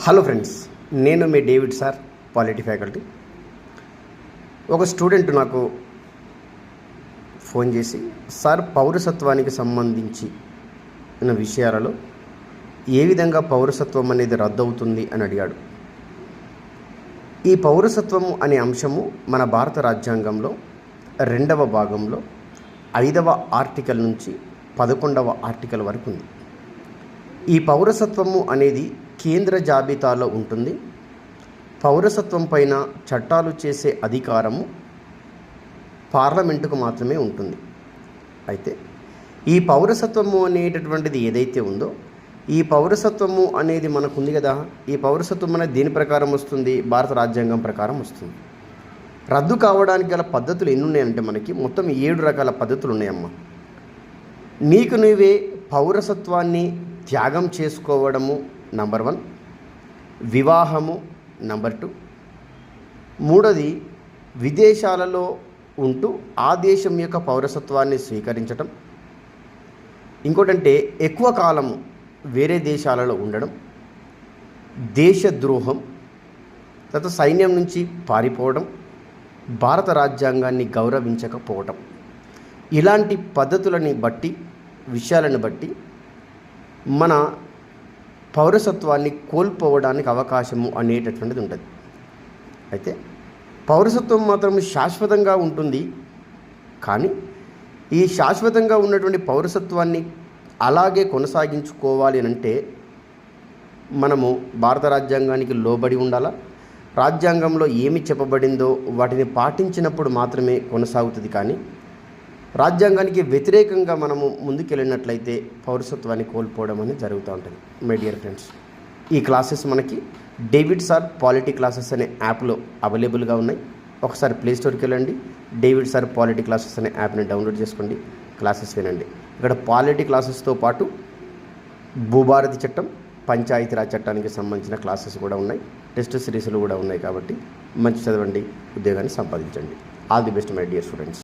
Hello friends నేను మీ David sir polity faculty ఒక స్టూడెంట్ నాకు ఫోన్ చేసి సార్ పౌరసత్వానికి సంబంధించి ఉన్న విషయాలలో ఏ విధంగా పౌరసత్వం అనేది రద్దవుతుంది? అని అడిగాడు. ఈ పౌరసత్వము అనే అంశము మన భారత రాజ్యాంగంలో రెండవ భాగంలో ఐదవ ఆర్టికల్ నుంచి పదకొండవ ఆర్టికల్ వరకు ఉంది. ఈ పౌరసత్వము అనేది కేంద్ర జాబితాలో ఉంటుంది. పౌరసత్వం పైన చట్టాలు చేసే అధికారము పార్లమెంటుకు మాత్రమే ఉంటుంది. అయితే ఈ పౌరసత్వము అనేటటువంటిది ఏదైతే ఉందో ఈ పౌరసత్వము అనేది మనకు ఉంది కదా ఈ పౌరసత్వం అనేది దేని ప్రకారం వస్తుంది? భారత రాజ్యాంగం ప్రకారం వస్తుంది. రద్దు కావడానికి గల పద్ధతులు ఎన్ని ఉన్నాయంటే మనకి మొత్తం ఏడు రకాల పద్ధతులు ఉన్నాయమ్మా నీకు నువ్వే పౌరసత్వాన్ని త్యాగం చేసుకోవడము నంబర్ వన్. వివాహము నంబర్ టూ. మూడోది విదేశాలలో ఉంటూ ఆ దేశం యొక్క పౌరసత్వాన్ని స్వీకరించటం. ఇంకోటంటే ఎక్కువ కాలము వేరే దేశాలలో ఉండడం. దేశద్రోహం తర్వాత సైన్యం నుంచి పారిపోవడం భారత రాజ్యాంగాన్ని గౌరవించకపోవటం. ఇలాంటి పద్ధతులని బట్టి విషయాలను బట్టి మన పౌరసత్వాన్ని కోల్పోవడానికి అవకాశము అనేటటువంటిది ఉంటుంది. అయితే పౌరసత్వం మాత్రం శాశ్వతంగా ఉంటుంది. కానీ ఈ శాశ్వతంగా ఉన్నటువంటి పౌరసత్వాన్ని అలాగే కొనసాగించుకోవాలి అని అంటే మనము భారత రాజ్యాంగానికి లోబడి ఉండాలా? రాజ్యాంగంలో ఏమి చెప్పబడిందో వాటిని పాటించినప్పుడు మాత్రమే కొనసాగుతుంది కానీ రాజ్యాంగానికి వ్యతిరేకంగా మనము ముందుకెళ్ళినట్లయితే పౌరసత్వాన్ని కోల్పోవడం అనేది జరుగుతూ ఉంటుంది. మై డియర్ ఫ్రెండ్స్ ఈ క్లాసెస్ మనకి డేవిడ్ సార్ పాలిటీ క్లాసెస్ అనే యాప్లో అవైలబుల్గా ఉన్నాయి. ఒకసారి ప్లే స్టోర్కి వెళ్ళండి. డేవిడ్ సార్ పాలిటీ క్లాసెస్ అనే యాప్ని డౌన్లోడ్ చేసుకోండి. క్లాసెస్ వినండి. ఇక్కడ పాలిటీ క్లాసెస్తో పాటు భూభారతి చట్టం పంచాయతీరాజ్ చట్టానికి సంబంధించిన క్లాసెస్ కూడా ఉన్నాయి. టెస్ట్ సిరీస్లు కూడా ఉన్నాయి కాబట్టి మంచి చదవండి ఉద్యోగాన్ని సంపాదించండి. All the best my dear students